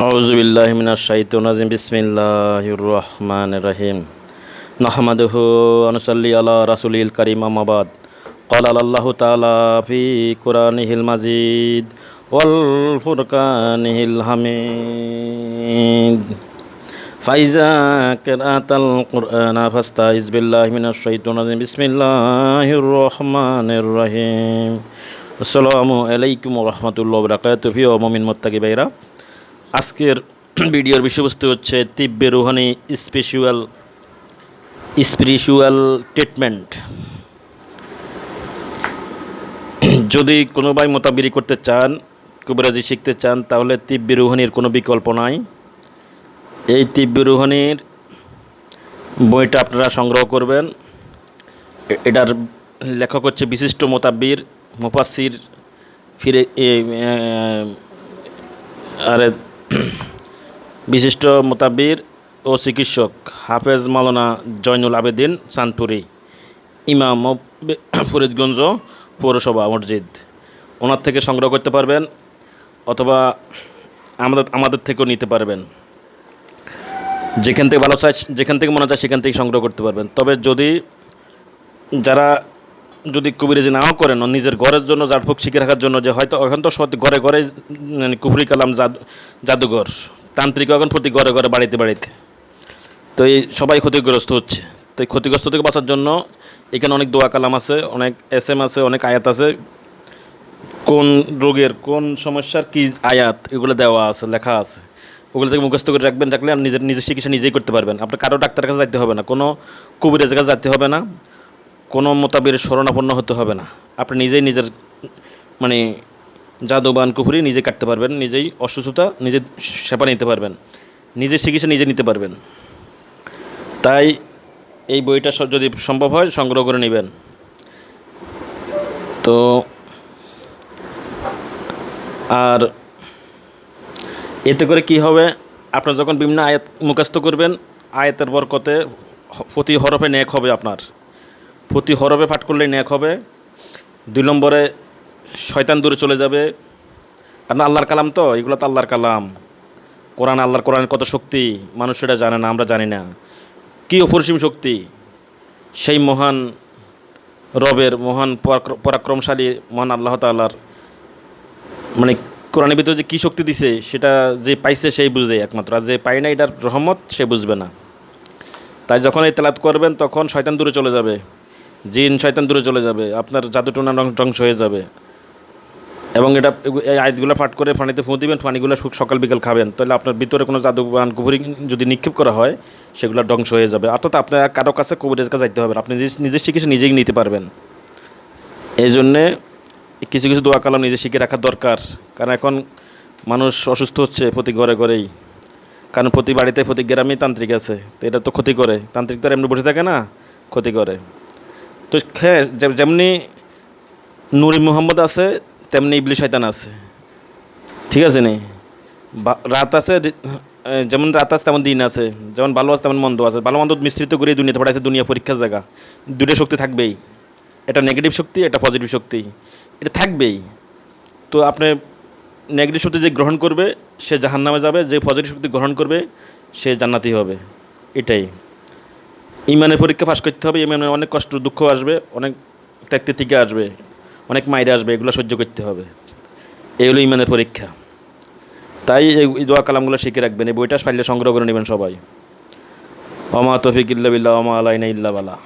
أعوذ بالله من الشيطان الرجيم بسم الله الرحمن الرحيم نحمده ونصلي على رسوله الكريم أما بعد قال الله تعالى في قرآنه المجيد والفرقانه الحميد فإذا قرأت القرآن فاستعذ بالله من الشيطان الرجيم بسم الله الرحمن الرحيم আসসালামু আলাইকুম রহমতুল্লাহ বরাকাত প্রিয় মমিন মোত্তাকি ভাইরা আজকের ভিডিওর বিষয়বস্তু হচ্ছে তিব্বে রুহানি স্পেশাল স্পিরিচুয়াল ট্রিটমেন্ট। যদি কোনো ভাই মোতাবিরি করতে চান, কুবরাজি শিখতে চান, তাহলে তিব্বে রুহানির কোনো বিকল্প নাই। এই তিব্বে রুহানির বইটা আপনারা সংগ্রহ করবেন। এটার লেখক হচ্ছে বিশিষ্ট মোতাব্বির মুফাসির ফিরে আরে বিশিষ্ট মোতাবির ও চিকিৎসক হাফেজ মাওলানা জয়নুল আবেদিন চাঁদপুরি ইমাম ফরিদগঞ্জ পৌরসভা মসজিদ। ওনার থেকে সংগ্রহ করতে পারবেন অথবা আমাদের আমাদের থেকেও নিতে পারবেন। যেখান থেকে ভালো চায়, যেখান থেকে মনে চায় সেখান থেকে সংগ্রহ করতে পারবেন। তবে যদি যারা যদি কবিরাজি নাও করেন নিজের ঘরের জন্য জাটফুক শিখে রাখার জন্য যে হয়তো এখন তো সত্যি ঘরে ঘরে মানে কুফরি কালাম জাদু, জাদুঘর। তান্ত্রিক এখন প্রতি ঘরে ঘরে বাড়িতে বাড়িতে। তো এই সবাই ক্ষতিগ্রস্ত হচ্ছে। তো এই ক্ষতিগ্রস্ত থেকে বাঁচার জন্য এখানে অনেক দোয়া কালাম আছে, অনেক এস এম আছে, অনেক আয়াত আছে। কোন রোগের, কোন সমস্যার কী আয়াত, এগুলো দেওয়া আছে, লেখা আছে। ওগুলো থেকে মুখস্থ করে রাখবেন, রাখলে আপনি নিজের নিজের চিকিৎসা নিজেই করতে পারবেন। আপনার কারও ডাক্তারের কাছে যেতে হবে না। কোনো কবিরাজের কাছে যেতে হবে না। কোনো মোতাবের শরণাপন্ন হতে হবে না। আপনি নিজেই নিজের মানে জাদুবান কুফুরি নিজে কাটতে পারবেন, নিজেই অসুস্থতা নিজে সেবা নিতে পারবেন নিজের চিকিৎসা নিজে নিতে পারবেন। তাই এই বইটা যদি সম্ভব হয় সংগ্রহ করে নেবেন। তো, আর এতে করে কি হবে? আপনার যখন বিভিন্ন আয়াত মুখস্থ করবেন, আয়াতের বরকতে প্রতি হরফে ন্যাক হবে আপনার। প্রতি হরবে পাঠ করলে ন্যাক হবে। দুই নম্বরে শয়তান দূরে চলে যাবে। কারণ আল্লাহর কালাম তো, এগুলো তো আল্লাহর কালাম। কোরআন আল্লাহর কোরআন কত শক্তি, মানুষ সেটা জানে না, আমরা জানি না। কী অপরিসীম শক্তি? সেই মহান রবের মহান পরাক্র- পরাক্রমশালী মহান আল্লাহ তাল্লাহর মানে কোরআনের ভিতরে যে কী শক্তি দিছে, সেটা যে পাইছে সেই বুঝে একমাত্র। আর যে পাই না এটার রহমত সে বুঝবে না। তাই যখন এই তেলাত করবেন, তখন শয়তান দূরে চলে যাবে। জিন শয়তান দূরে চলে যাবে, আপনার জাদুটোনা রং- ধ্বংস হয়ে যাবে। এবং এটা এই আয়াতগুলো পাঠ করে পানিতে ফুঁ দিবেন পানিগুলো সকাল বিকাল খাবেন, তাহলে আপনার ভিতরে কোনো জাদু বান কুপুরি যদি নিক্ষেপ করা হয়, সেগুলো ধ্বংস হয়ে যাবে। অর্থাৎ আপনার কারও কাছে কুবুরের কাছে যাইতে হবে আপনি নিজে- চিকিৎসা নিজেই নিতে পারবেন। এই জন্যে কিছু কিছু দোয়া কালাম নিজে শিখে রাখা দরকার, কারণ এখন মানুষ অসুস্থ হচ্ছে প্রতি ঘরে ঘরেই। কারণ প্রতি বাড়িতে প্রতি গ্রামেই তান্ত্রিক আছে, তো এটা তো ক্ষতি করে। তান্ত্রিক তো আর এমনি বসে থাকে না, ক্ষতি করে। তো হ্যাঁ যেমনি নুরি মুহাম্মদ আছে, তেমনি ইবলি শয়তান আছে। ঠিক আছে নি? রাত আছে যেমন রাত আছে, তেমন দিন আছে। যেমন ভালো আছে, তেমন মন্দ আছে। ভালো মন্দ মিশ্রিত করে দুনিয়াতে পড়াইছে দুনিয়া পরীক্ষার জায়গা। দুটো শক্তি থাকবেই। এটা নেগেটিভ শক্তি, এটা পজিটিভ শক্তি। এটা থাকবেই। তো আপনি নেগেটিভ শক্তি যে গ্রহণ করবে, সে জাহান নামে যাবে। যে পজিটিভ শক্তি গ্রহণ করবে, সে জান্নাতি হবে। এটাই। ইমানের পরীক্ষা পাশ করতে হবে ইমানে অনেক কষ্ট, দুঃখ আসবে, অনেক ত্যাক্তি থেকে আসবে, অনেক মাইরে আসবে, এগুলো সহ্য করতে হবে। এই হলো ইমানের পরীক্ষা। তাই এই এই দোয়া কালামগুলো শিখে রাখবেন, এই বইটা ফাইলে সংগ্রহ করে নেবেন সবাই। অমা তফিক ইল্লা বিল্লা অমা আলাইনা ইল্লা বালা।